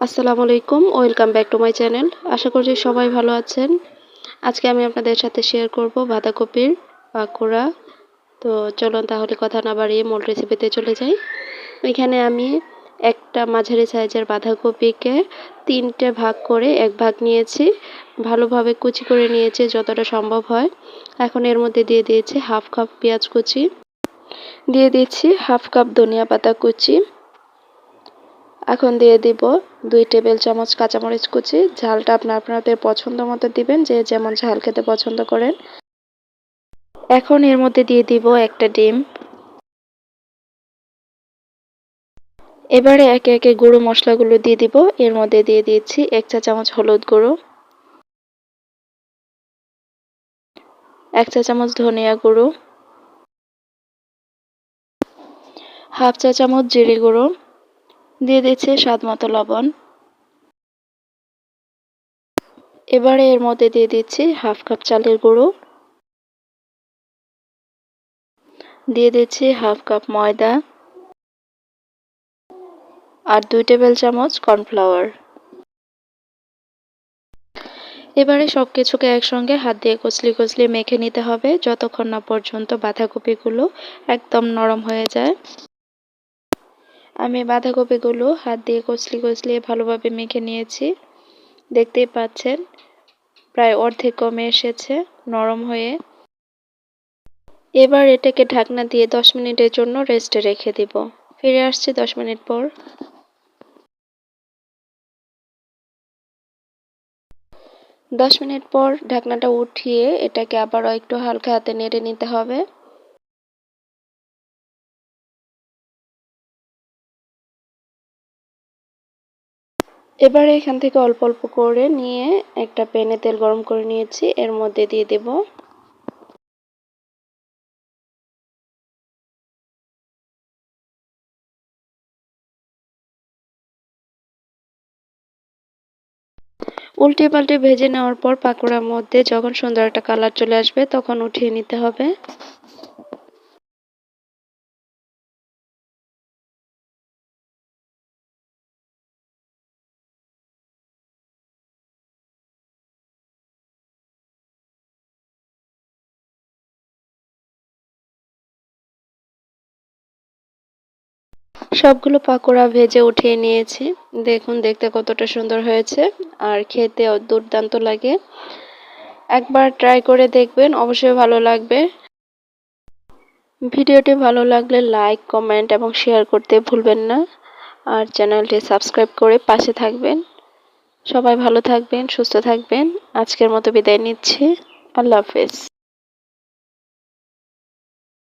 আসসালামু আলাইকুম, welcome back to my channel. আশা করছি সবাই ভালো আছেন। আজকে আমি আপনাদের সাথে শেয়ার করব বাঁধাকপির পাকোড়া। তো চলুন তাহলে কথা না বাড়িয়ে মূল রেসিপিতে চলে যাই। এখানে আমি একটা মাঝারি সাইজের বাঁধাকপিকে তিনটে ভাগ করে এক ভাগ নিয়েছি। ভালোভাবে কুচি করে নিয়েছি যতটা সম্ভব হয়। এখন এর মধ্যে দিয়ে দিয়েছি হাফ কাপ পেঁয়াজ কুচি। দিয়ে দিচ্ছি হাফ কাপ ধনিয়া পাতা কুচি। এখন দিয়ে দিব দুই টেবিল চামচ কাঁচামরিচ কুচি। ঝালটা আপনার আপনাদের পছন্দ মতো দিবেন, যে যেমন ঝাল খেতে পছন্দ করেন। এখন এর মধ্যে দিয়ে দিব একটা ডিম। এবারে একে একে গুঁড়ো মশলাগুলো দিয়ে দিব। এর মধ্যে দিয়ে দিয়েছি এক চা চামচ হলুদ গুঁড়ো। এক চা চামচ ধনিয়া গুঁড়ো। হাফ চা চামচ জিরে গুঁড়ো। দিয়ে দিচ্ছি স্বাদ মতো লবণ। এবারে এর মধ্যে দিয়ে দিচ্ছি হাফ কাপ চালের গুঁড়ো। দিয়ে দিচ্ছি হাফ কাপ ময়দা। আর দুই টেবিল চামচ কর্নফ্লাওয়ার। এবারে সব কিছুকে একসঙ্গে হাত দিয়ে কচলি কচলি মেখে নিতে হবে। যতক্ষণ না পর্যন্ত বাঁধাকপিগুলো একদম নরম হয়ে যায়। আমি বাঁধাকপিগুলো হাত দিয়ে কচলি কচলি ভালোভাবে মেখে নিয়েছি। দেখতেই পাচ্ছেন, প্রায় অর্ধেক কমে এসেছে, নরম হয়ে। এবার এটাকে ঢাকনা দিয়ে দশ মিনিটের জন্য রেস্টে রেখে দিব। ফিরে আসছি দশ মিনিট পর। দশ মিনিট পর ঢাকনাটা উঠিয়ে এটাকে আবারও একটু হালকা হাতে নেড়ে নিতে হবে। এবারে এখান থেকে অল্প অল্প করে নিয়ে একটা প্যানে তেল গরম করে নিয়েছি। এর মধ্যে দিয়ে দেব উল্টে পাল্টে ভেজে নেওয়ার পর পাকোড়ার মধ্যে যখন সুন্দর একটা কালার চলে আসবে, তখন উঠিয়ে নিতে হবে। সবগুলো পাকোড়া ভেজে উঠিয়ে নিয়েছি। দেখুন, দেখতে কতটা সুন্দর হয়েছে আর খেতে দুর্দান্ত লাগে। একবার ট্রাই করে দেখবেন, অবশ্যই ভালো লাগবে। ভিডিওটি ভালো লাগলে লাইক কমেন্ট এবং শেয়ার করতে ভুলবেন না। আর চ্যানেলটি সাবস্ক্রাইব করে পাশে থাকবেন। সবাই ভালো থাকবেন, সুস্থ থাকবেন। আজকের মতো বিদায় নিচ্ছি। আল্লাহ হাফেজ।